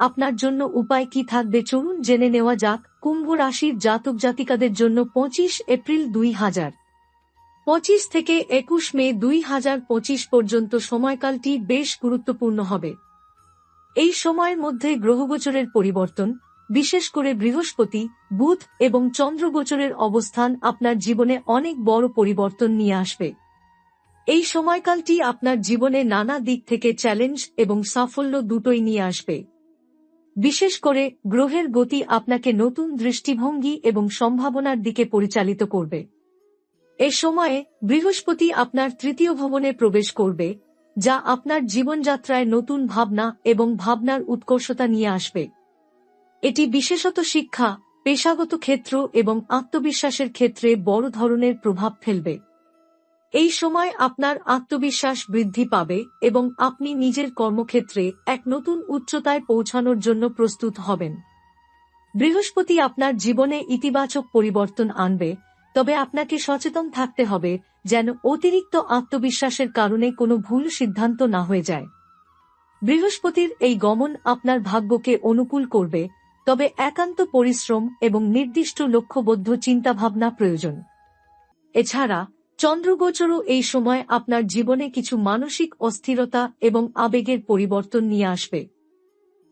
আপনার জন্য উপায় কি থাকবে? চলুন জেনে নেওয়া যাক। কুম্ভ রাশির জাতক জাতিকাদের জন্য পঁচিশ এপ্রিল দুই হাজার। পঁচিশ থেকে একুশ মে দুই হাজার পঁচিশ পর্যন্ত সময়কালটি বেশ গুরুত্বপূর্ণ হবে। এই সময়ের মধ্যে গ্রহগোচরের পরিবর্তন, বিশেষ করে বৃহস্পতি, বুধ এবং চন্দ্রগোচরের অবস্থান আপনার জীবনে অনেক বড় পরিবর্তন নিয়ে আসবে। এই সময়কালটি আপনার জীবনে নানা দিক থেকে চ্যালেঞ্জ এবং সাফল্য দুটোই নিয়ে আসবে। বিশেষ করে গ্রহের গতি আপনাকে নতুন দৃষ্টিভঙ্গি এবং সম্ভাবনার দিকে পরিচালিত করবে। এ সময়ে বৃহস্পতি আপনার তৃতীয় ভবনে প্রবেশ করবে, যা আপনার জীবনযাত্রায় নতুন ভাবনা এবং ভাবনার উৎকর্ষতা নিয়ে আসবে। এটি বিশেষত শিক্ষা, পেশাগত ক্ষেত্র এবং আত্মবিশ্বাসের ক্ষেত্রে বড় ধরনের প্রভাব ফেলবে। এই সময় আপনার আত্মবিশ্বাস বৃদ্ধি পাবে এবং আপনি নিজের কর্মক্ষেত্রে এক নতুন উচ্চতায় পৌঁছানোর জন্য প্রস্তুত হবেন। বৃহস্পতি আপনার জীবনে ইতিবাচক পরিবর্তন আনবে, তবে আপনাকে সচেতন থাকতে হবে যেন অতিরিক্ত আত্মবিশ্বাসের কারণে কোনো ভুল সিদ্ধান্ত না হয়ে যায়। বৃহস্পতির এই গমন আপনার ভাগ্যকে অনুকূল করবে, তবে একান্ত পরিশ্রম এবং নির্দিষ্ট লক্ষ্যবদ্ধ চিন্তাভাবনা প্রয়োজন। এছাড়া চন্দ্রগোচরও এই সময় আপনার জীবনে কিছু মানসিক অস্থিরতা এবং আবেগের পরিবর্তন নিয়ে আসবে।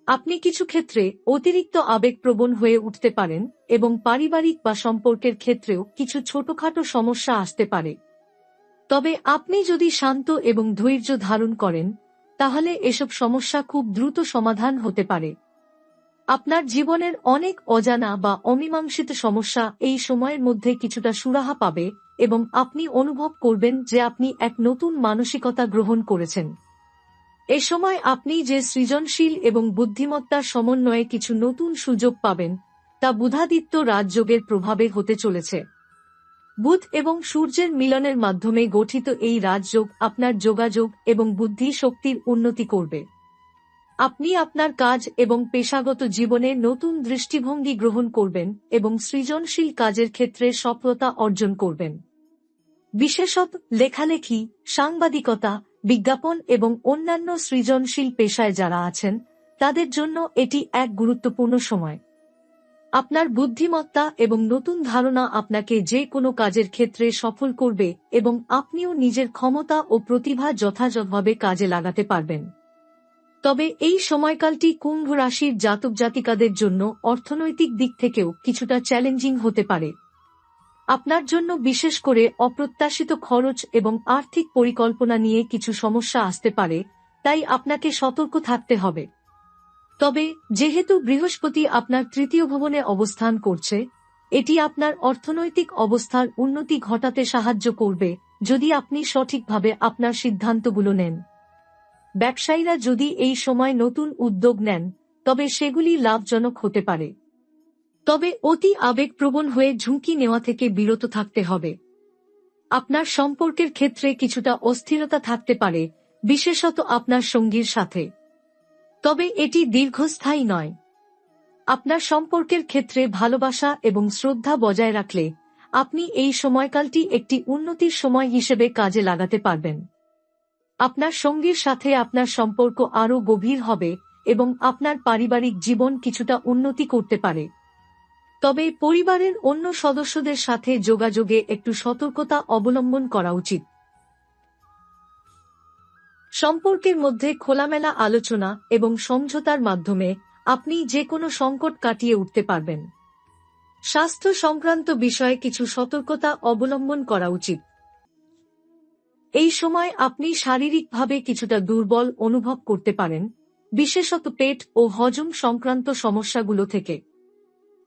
আপনি কিছু ক্ষেত্রে অতিরিক্ত আবেগপ্রবণ হয়ে উঠতে পারেন এবং পারিবারিক বা সম্পর্কের ক্ষেত্রেও কিছু ছোটখাটো সমস্যা আসতে পারে। তবে আপনি যদি শান্ত এবং ধৈর্য ধারণ করেন, তাহলে এসব সমস্যা খুব দ্রুত সমাধান হতে পারে। আপনার জীবনের অনেক অজানা বা অমীমাংসিত সমস্যা এই সময়ের মধ্যে কিছুটা সুরাহা পাবে এবং আপনি অনুভব করবেন যে আপনি এক নতুন মানসিকতা গ্রহণ করেছেন। এ সময় আপনি যে সৃজনশীল এবং বুদ্ধিমত্তার সমন্বয়ে কিছু নতুন সুযোগ পাবেন, তা বুধাদিত্য রাজযোগের প্রভাবে হতে চলেছে। বুধ এবং সূর্যের মিলনের মাধ্যমে গঠিত এই রাজযোগ আপনার যোগাযোগ এবং বুদ্ধি শক্তির উন্নতি করবে। আপনি আপনার কাজ এবং পেশাগত জীবনে নতুন দৃষ্টিভঙ্গি গ্রহণ করবেন এবং সৃজনশীল কাজের ক্ষেত্রে সফলতা অর্জন করবেন। বিশেষত লেখালেখি, সাংবাদিকতা, বিজ্ঞাপন এবং অন্যান্য সৃজনশীল পেশায় যারা আছেন, তাদের জন্য এটি এক গুরুত্বপূর্ণ সময়। আপনার বুদ্ধিমত্তা এবং নতুন ধারণা আপনাকে যে কোনো কাজের ক্ষেত্রে সফল করবে এবং আপনিও নিজের ক্ষমতা ও প্রতিভা যথাযথভাবে কাজে লাগাতে পারবেন। তবে এই সময়কালটি কুম্ভ রাশির জাতক জাতিকাদের জন্য অর্থনৈতিক দিক থেকেও কিছুটা চ্যালেঞ্জিং হতে পারে। আপনার জন্য বিশেষ করে অপ্রত্যাশিত খরচ এবং আর্থিক পরিকল্পনা নিয়ে কিছু সমস্যা আসতে পারে, তাই আপনাকে সতর্ক থাকতে হবে। তবে, যেহেতু বৃহস্পতি আপনার তৃতীয় ভবনে অবস্থান করছে, এটি আপনার অর্থনৈতিক অবস্থার উন্নতি ঘটাতে সাহায্য করবে যদি আপনি সঠিকভাবে আপনার সিদ্ধান্তগুলো নেন। ব্যবসায়ীরা যদি এই সময় নতুন উদ্যোগ নেন, তবে সেগুলি লাভজনক হতে পারে। তবে অতি আবেগপ্রবণ হয়ে ঝুঁকি নেওয়া থেকে বিরত থাকতে হবে। আপনার সম্পর্কের ক্ষেত্রে কিছুটা অস্থিরতা থাকতে পারে, বিশেষত আপনার সঙ্গীর সাথে। তবে এটি দীর্ঘস্থায়ী নয়। আপনার সম্পর্কের ক্ষেত্রে ভালোবাসা এবং শ্রদ্ধা বজায় রাখলে আপনি এই সময়কালটি একটি উন্নতির সময় হিসেবে কাজে লাগাতে পারবেন। আপনার সঙ্গীর সাথে আপনার সম্পর্ক আরও গভীর হবে এবং আপনার পারিবারিক জীবন কিছুটা উন্নতি করতে পারে। তবে পরিবারের অন্য সদস্যদের সাথে যোগাযোগে একটু সতর্কতা অবলম্বন করা উচিত। সম্পর্কের মধ্যে খোলামেলা আলোচনা এবং সমঝোতার মাধ্যমে আপনি যে কোনো সংকট কাটিয়ে উঠতে পারবেন। স্বাস্থ্য সংক্রান্ত বিষয়ে কিছু সতর্কতা অবলম্বন করা উচিত। এই সময় আপনি শারীরিকভাবে কিছুটা দুর্বল অনুভব করতে পারেন, বিশেষত পেট ও হজম সংক্রান্ত সমস্যাগুলো থেকে।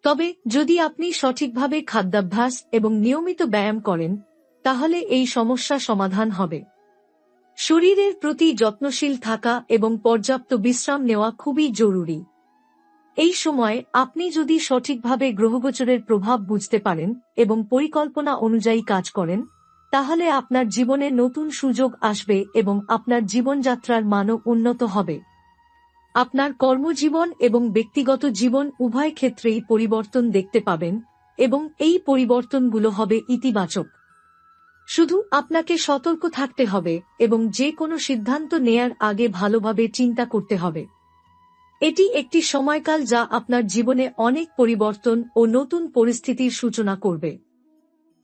তবে, যদি আপনি সঠিকভাবে খাদ্যাভ্যাস এবং নিয়মিত ব্যায়াম করেন, তাহলে এই সমস্যা সমাধান হবে। শরীরের প্রতি যত্নশীল থাকা এবং পর্যাপ্ত বিশ্রাম নেওয়া খুবই জরুরি। এই সময় আপনি যদি সঠিকভাবে গ্রহগোচরের প্রভাব বুঝতে পারেন এবং পরিকল্পনা অনুযায়ী কাজ করেন, তাহলে আপনার জীবনে নতুন সুযোগ আসবে এবং আপনার জীবনযাত্রার মানও উন্নত হবে। আপনার কর্মজীবন এবং ব্যক্তিগত জীবন উভয় ক্ষেত্রেই পরিবর্তন দেখতে পাবেন, এবং এই পরিবর্তনগুলো হবে ইতিবাচক। শুধু আপনাকে সতর্ক থাকতে হবে এবং যে কোনো সিদ্ধান্ত নেয়ার আগে ভালোভাবে চিন্তা করতে হবে। এটি একটি সময়কাল যা আপনার জীবনে অনেক পরিবর্তন ও নতুন পরিস্থিতির সূচনা করবে।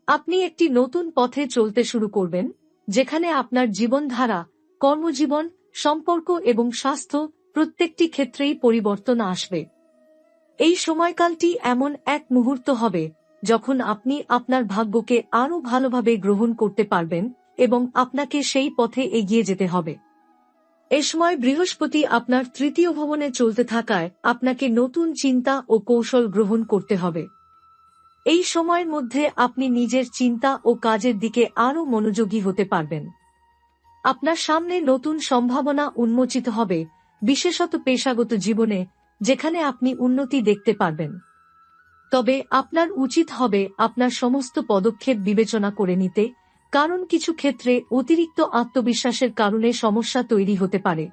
আপনি একটি নতুন পথে চলতে শুরু করবেন, যেখানে আপনার জীবনধারা, কর্মজীবন, সম্পর্ক এবং স্বাস্থ্য প্রত্যেকটি ক্ষেত্রেই পরিবর্তন আসবে। এই সময়কালটি এমন এক মুহূর্ত হবে, যখন আপনি আপনার ভাগ্যকে আরও ভালোভাবে গ্রহণ করতে পারবেন এবং আপনাকে সেই পথে এগিয়ে যেতে হবে। এ সময় বৃহস্পতি আপনার তৃতীয় ভবনে চলতে থাকায় আপনাকে নতুন চিন্তা ও কৌশল গ্রহণ করতে হবে। এই সময়ের মধ্যে আপনি নিজের চিন্তা ও কাজের দিকে আরও মনোযোগী হতে পারবেন। আপনার সামনে নতুন সম্ভাবনা উন্মোচিত হবে বিশেষত পেশাগত জীবনে, যেখানে আপনি উন্নতি দেখতে পারবেন। তবে আপনার উচিত হবে আপনার সমস্ত পদক্ষেপ বিবেচনা করে নিতে, কারণ কিছু ক্ষেত্রে অতিরিক্ত আত্মবিশ্বাসের কারণে সমস্যা তৈরি হতে পারে।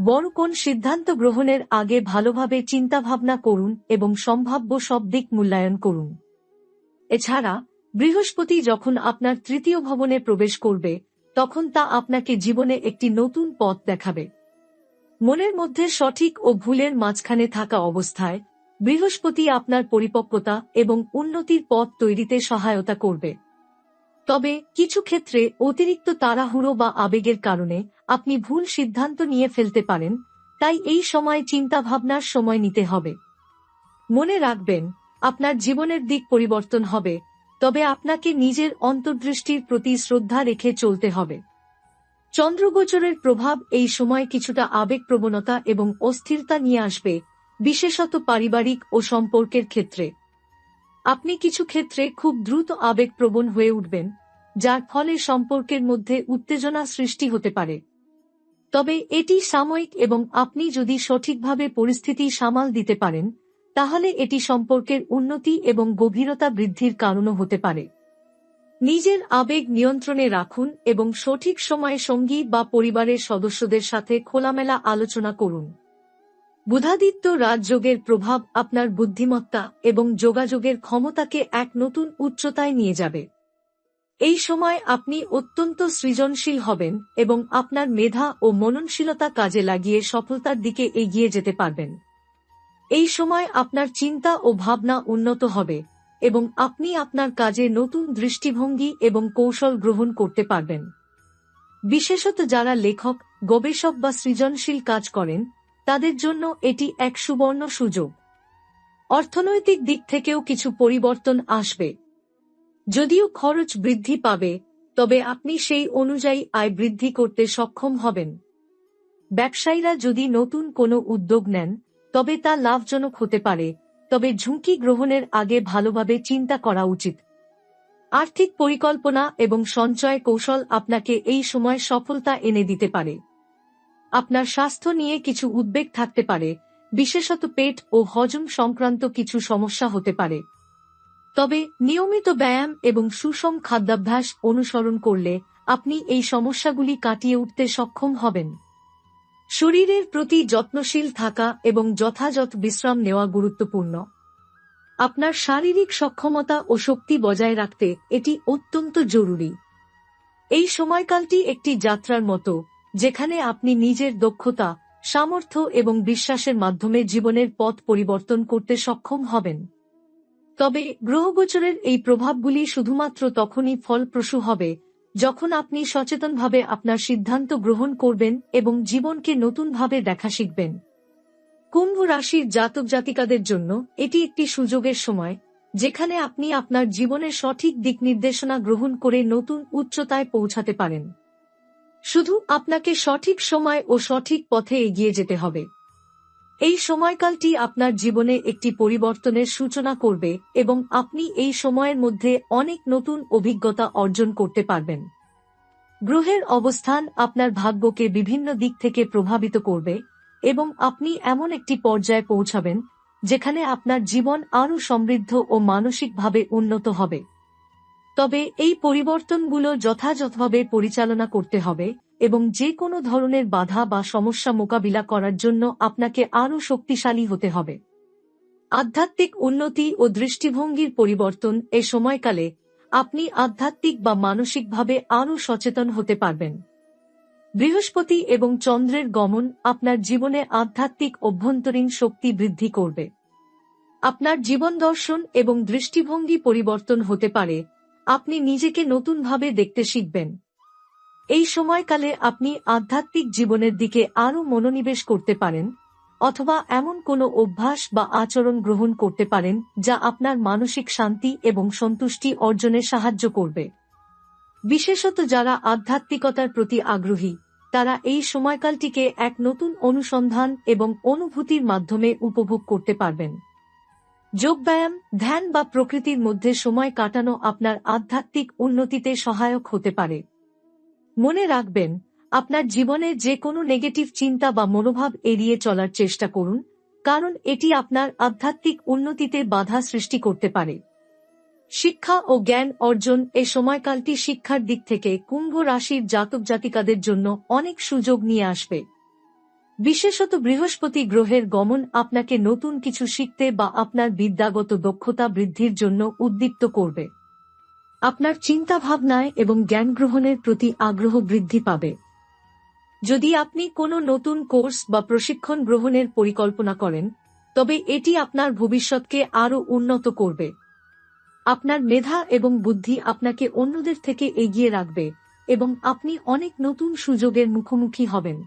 বড় কোন সিদ্ধান্ত গ্রহণের আগে ভালোভাবে চিন্তাভাবনা করুন এবং সম্ভাব্য সব দিক মূল্যায়ন করুন। এছাড়া, বৃহস্পতি যখন আপনার তৃতীয় ভবনে প্রবেশ করবে, তখন তা আপনাকে জীবনে একটি নতুন পথ দেখাবে। মনের মধ্যে সঠিক ও ভুলের মাঝখানে থাকা অবস্থায়, বৃহস্পতি আপনার পরিপক্কতা এবং উন্নতির পথ তৈরিতে সহায়তা করবে। তবে, কিছু ক্ষেত্রে অতিরিক্ত তাড়াহুড়ো বা আবেগের কারণে আপনি ভুল সিদ্ধান্ত নিয়ে ফেলতে পারেন, তাই এই সময় চিন্তা ভাবনার সময় নিতে হবে। মনে রাখবেন, আপনার জীবনের দিক পরিবর্তন হবে, তবে আপনাকে নিজের অন্তর্দৃষ্টির প্রতি শ্রদ্ধা রেখে চলতে হবে। চন্দ্রগোচরের প্রভাব এই সময় কিছুটা আবেগ প্রবণতা এবং অস্থিরতা নিয়ে আসবে, বিশেষত পারিবারিক ও সম্পর্কের ক্ষেত্রে। আপনি কিছু ক্ষেত্রে খুব দ্রুত আবেগপ্রবণ হয়ে উঠবেন, যার ফলে সম্পর্কের মধ্যে উত্তেজনা সৃষ্টি হতে পারে। তবে এটি সাময়িক এবং আপনি যদি সঠিকভাবে পরিস্থিতি সামাল দিতে পারেন, তাহলে এটি সম্পর্কের উন্নতি এবং গভীরতা বৃদ্ধির কারণও হতে পারে। নিজের আবেগ নিয়ন্ত্রণে রাখুন এবং সঠিক সময়ে সঙ্গী বা পরিবারের সদস্যদের সাথে খোলামেলা আলোচনা করুন। বুধাদিত্য রাজযোগের প্রভাব আপনার বুদ্ধিমত্তা এবং যোগাযোগের ক্ষমতাকে এক নতুন উচ্চতায় নিয়ে যাবে। এই সময় আপনি অত্যন্ত সৃজনশীল হবেন এবং আপনার মেধা ও মননশীলতা কাজে লাগিয়ে সফলতার দিকে এগিয়ে যেতে পারবেন। এই সময় আপনার চিন্তা ও ভাবনা উন্নত হবে। এবং আপনি আপনার কাজে নতুন দৃষ্টিভঙ্গি এবং কৌশল গ্রহণ করতে পারবেন। বিশেষত যারা লেখক, গবেষক বা সৃজনশীল কাজ করেন, তাদের জন্য এটি এক সুবর্ণ সুযোগ। অর্থনৈতিক দিক থেকেও কিছু পরিবর্তন আসবে। যদিও খরচ বৃদ্ধি পাবে, তবে আপনি সেই অনুযায়ী আয় বৃদ্ধি করতে সক্ষম হবেন। ব্যবসায়ীরা যদি নতুন কোনো উদ্যোগ নেন, তবে তা লাভজনক হতে পারে তবে ঝুঁকি গ্রহণের আগে ভালোভাবে চিন্তা করা উচিত। আর্থিক পরিকল্পনা এবং সঞ্চয় কৌশল আপনাকে এই সময় সফলতা এনে দিতে পারে। আপনার স্বাস্থ্য নিয়ে কিছু উদ্বেগ থাকতে পারে, বিশেষত পেট ও হজম সংক্রান্ত কিছু সমস্যা হতে পারে। তবে নিয়মিত ব্যায়াম এবং সুষম খাদ্যাভ্যাস অনুসরণ করলে আপনি এই সমস্যাগুলি কাটিয়ে উঠতে সক্ষম হবেন। শরীরের প্রতি যত্নশীল থাকা এবং যথাযথ বিশ্রাম নেওয়া গুরুত্বপূর্ণ। আপনার শারীরিক সক্ষমতা ও শক্তি বজায় রাখতে এটি অত্যন্ত জরুরি। এই সময়কালটি একটি যাত্রার মতো, যেখানে আপনি নিজের দক্ষতা, সামর্থ্য এবং বিশ্বাসের মাধ্যমে জীবনের পথ পরিবর্তন করতে সক্ষম হবেন। তবে গ্রহগোচরের এই প্রভাবগুলি শুধুমাত্র তখনই ফলপ্রসূ হবে যখন আপনি সচেতনভাবে আপনার সিদ্ধান্ত গ্রহণ করবেন এবং জীবনকে নতুনভাবে দেখা শিখবেন। কুম্ভ রাশির জাতক জাতিকাদের জন্য এটি একটি সুযোগের সময়, যেখানে আপনি আপনার জীবনের সঠিক দিক নির্দেশনা গ্রহণ করে নতুন উচ্চতায় পৌঁছাতে পারেন। শুধু আপনাকে সঠিক সময় ও সঠিক পথে এগিয়ে যেতে হবে। এই সময়কালটি আপনার জীবনে একটি পরিবর্তনের সূচনা করবে এবং আপনি এই সময়ের মধ্যে অনেক নতুন অভিজ্ঞতা অর্জন করতে পারবেন। গ্রহের অবস্থান আপনার ভাগ্যকে বিভিন্ন দিক থেকে প্রভাবিত করবে এবং আপনি এমন একটি পর্যায়ে পৌঁছাবেন যেখানে আপনার জীবন আরও সমৃদ্ধ ও মানসিকভাবে উন্নত হবে। তবে এই পরিবর্তনগুলো যথাযথভাবে পরিচালনা করতে হবে এবং যে কোনো ধরনের বাধা বা সমস্যা মোকাবিলা করার জন্য আপনাকে আরও শক্তিশালী হতে হবে। আধ্যাত্মিক উন্নতি ও দৃষ্টিভঙ্গির পরিবর্তন এ সময়কালে আপনি আধ্যাত্মিক বা মানসিকভাবে আরও সচেতন হতে পারবেন। বৃহস্পতি এবং চন্দ্রের গমন আপনার জীবনে আধ্যাত্মিক অভ্যন্তরীণ শক্তি বৃদ্ধি করবে। আপনার জীবন দর্শন এবং দৃষ্টিভঙ্গি পরিবর্তন হতে পারে। আপনি নিজেকে নতুনভাবে দেখতে শিখবেন। এই সময়কালে আপনি আধ্যাত্মিক জীবনের দিকে আরও মনোনিবেশ করতে পারেন, অথবা এমন কোনো অভ্যাস বা আচরণ গ্রহণ করতে পারেন যা আপনার মানসিক শান্তি এবং সন্তুষ্টি অর্জনে সাহায্য করবে। বিশেষত যারা আধ্যাত্মিকতার প্রতি আগ্রহী, তারা এই সময়কালটিকে এক নতুন অনুসন্ধান এবং অনুভূতির মাধ্যমে উপভোগ করতে পারবেন। যোগব্যায়াম, ধ্যান বা প্রকৃতির মধ্যে সময় কাটানো আপনার আধ্যাত্মিক উন্নতিতে সহায়ক হতে পারে। মনে রাখবেন, আপনার জীবনে যে কোনো নেগেটিভ চিন্তা বা মনোভাব এড়িয়ে চলার চেষ্টা করুন, কারণ এটি আপনার আধ্যাত্মিক উন্নতিতে বাধা সৃষ্টি করতে পারে। শিক্ষা ও জ্ঞান অর্জন এ সময়কালটি শিক্ষার দিক থেকে কুম্ভ রাশির জাতক জাতিকাদের জন্য অনেক সুযোগ নিয়ে আসবে। বিশেষত বৃহস্পতি গ্রহের গমন আপনাকে নতুন কিছু শিখতে বা আপনার বিদ্যাগত দক্ষতা বৃদ্ধির জন্য উদ্দীপ্ত করবে। আপনার চিন্তাভাবনায় এবং জ্ঞান গ্রহণের প্রতি আগ্রহ বৃদ্ধি পাবে। যদি আপনি কোনো নতুন কোর্স বা প্রশিক্ষণ গ্রহণের পরিকল্পনা করেন, তবে এটি আপনার ভবিষ্যৎকে আরও উন্নত করবে। আপনার মেধা এবং বুদ্ধি আপনাকে অন্যদের থেকে এগিয়ে রাখবে এবং আপনি অনেক নতুন সুযোগের মুখোমুখি হবেন।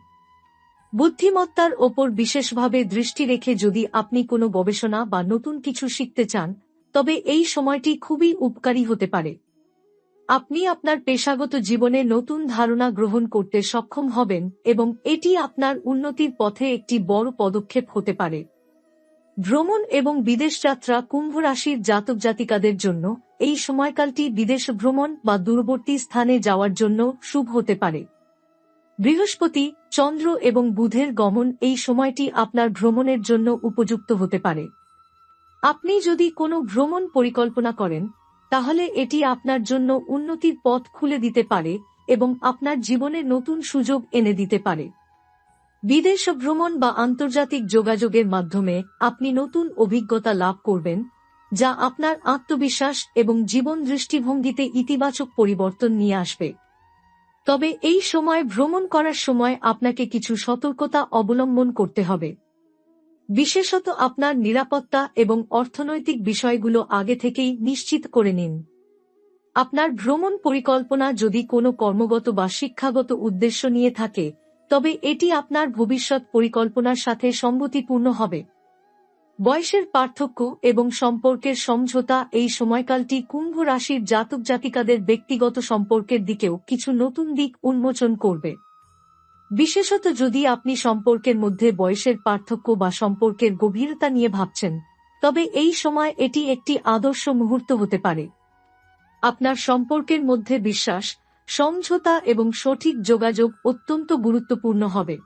বুদ্ধিমত্তার ওপর বিশেষভাবে দৃষ্টি রেখে যদি আপনি কোনো গবেষণা বা নতুন কিছু শিখতে চান, তবে এই সময়টি খুবই উপকারী হতে পারে। আপনি আপনার পেশাগত জীবনে নতুন ধারণা গ্রহণ করতে সক্ষম হবেন এবং এটি আপনার উন্নতির পথে একটি বড় পদক্ষেপ হতে পারে। ভ্রমণ এবং বিদেশ যাত্রা কুম্ভ রাশির জাতক জাতিকাদের জন্য এই সময়কালটি বিদেশ ভ্রমণ বা দূরবর্তী স্থানে যাওয়ার জন্য শুভ হতে পারে। বৃহস্পতি, চন্দ্র এবং বুধের গমন এই সময়টি আপনার ভ্রমণের জন্য উপযুক্ত হতে পারে। আপনি যদি কোনো ভ্রমণ পরিকল্পনা করেন তাহলে এটি আপনার জন্য উন্নতির পথ খুলে দিতে পারে এবং আপনার জীবনে নতুন সুযোগ এনে দিতে পারে। বিদেশ ভ্রমণ বা আন্তর্জাতিক যোগাযোগের মাধ্যমে আপনি নতুন অভিজ্ঞতা লাভ করবেন, যা আপনার আত্মবিশ্বাস এবং জীবন দৃষ্টিভঙ্গিতে ইতিবাচক পরিবর্তন নিয়ে আসবে। তবে এই সময় ভ্রমণ করার সময় আপনাকে কিছু সতর্কতা অবলম্বন করতে হবে। বিশেষত আপনার নিরাপত্তা এবং অর্থনৈতিক বিষয়গুলো আগে থেকেই নিশ্চিত করে নিন। আপনার ভ্রমণ পরিকল্পনা যদি কোনো কর্মগত বা শিক্ষাগত উদ্দেশ্য নিয়ে থাকে, তবে এটি আপনার ভবিষ্যৎ পরিকল্পনার সাথে সম্মতিপূর্ণ হবে। বয়সের পার্থক্য এবং সম্পর্কের সমঝোতা এই সময়কালটি কুম্ভ রাশির জাতক জাতিকাদের ব্যক্তিগত সম্পর্কের দিকেও কিছু নতুন দিক উন্মোচন করবে। বিশেষত যদি আপনি সম্পর্কের মধ্যে বয়সের পার্থক্য বা সম্পর্কের গভীরতা নিয়ে ভাবছেন, তবে এই সময় এটি একটি আদর্শ মুহূর্ত হতে পারে। আপনার সম্পর্কের মধ্যে বিশ্বাস, সমঝোতা এবং সঠিক যোগাযোগ অত্যন্ত গুরুত্বপূর্ণ হবে।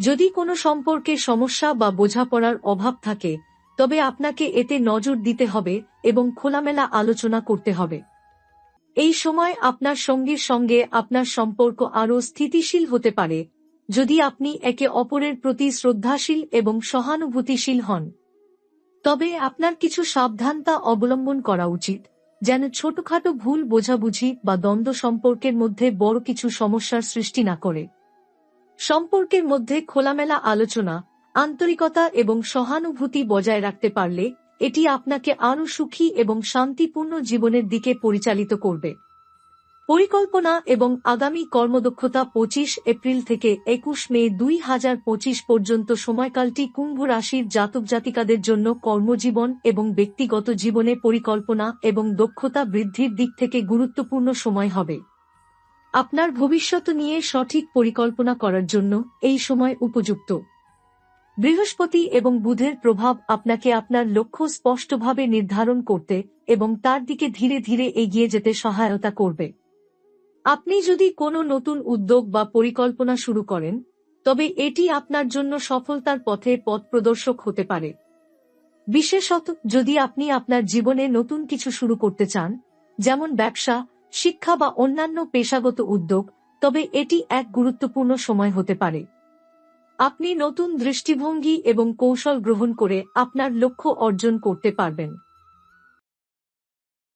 যদি কোনো সম্পর্কে সমস্যা বা বোঝাপড়ার অভাব থাকে, তবে আপনাকে এতে নজর দিতে হবে এবং খোলামেলা আলোচনা করতে হবে। এই সময় আপনার সঙ্গীর সঙ্গে আপনার সম্পর্ক আরও স্থিতিশীল হতে পারে, যদি আপনি একে অপরের প্রতি শ্রদ্ধাশীল এবং সহানুভূতিশীল হন। তবে আপনার কিছু সাবধানতা অবলম্বন করা উচিত, যেন ছোটখাটো ভুল বোঝাবুঝি বা দ্বন্দ্ব সম্পর্কের মধ্যে বড় কিছু সমস্যার সৃষ্টি না করে। সম্পর্কের মধ্যে খোলামেলা আলোচনা, আন্তরিকতা এবং সহানুভূতি বজায় রাখতে পারলে এটি আপনাকে আরও সুখী এবং শান্তিপূর্ণ জীবনের দিকে পরিচালিত করবে। পরিকল্পনা এবং আগামী কর্মদক্ষতা পঁচিশ এপ্রিল থেকে একুশ মে দুই হাজার পঁচিশ পর্যন্ত সময়কালটি কুম্ভ রাশির জাতক জাতিকাদের জন্য কর্মজীবন এবং ব্যক্তিগত জীবনে পরিকল্পনা এবং দক্ষতা বৃদ্ধির দিক থেকে গুরুত্বপূর্ণ সময় হবে। আপনার ভবিষ্যৎ নিয়ে সঠিক পরিকল্পনা করার জন্য এই সময় উপযুক্ত। বৃহস্পতি এবং বুধের প্রভাব আপনাকে আপনার লক্ষ্য স্পষ্টভাবে নির্ধারণ করতে এবং তার দিকে ধীরে ধীরে এগিয়ে যেতে সহায়তা করবে। আপনি যদি কোনো নতুন উদ্যোগ বা পরিকল্পনা শুরু করেন, তবে এটি আপনার জন্য সফলতার পথে পথ প্রদর্শক হতে পারে। বিশেষত যদি আপনি আপনার জীবনে নতুন কিছু শুরু করতে চান, যেমন ব্যবসা, শিক্ষা বা অন্যান্য পেশাগত উদ্যোগ, তবে এটি এক গুরুত্বপূর্ণ সময় হতে পারে। আপনি নতুন দৃষ্টিভঙ্গি এবং কৌশল গ্রহণ করে আপনার লক্ষ্য অর্জন করতে পারবেন।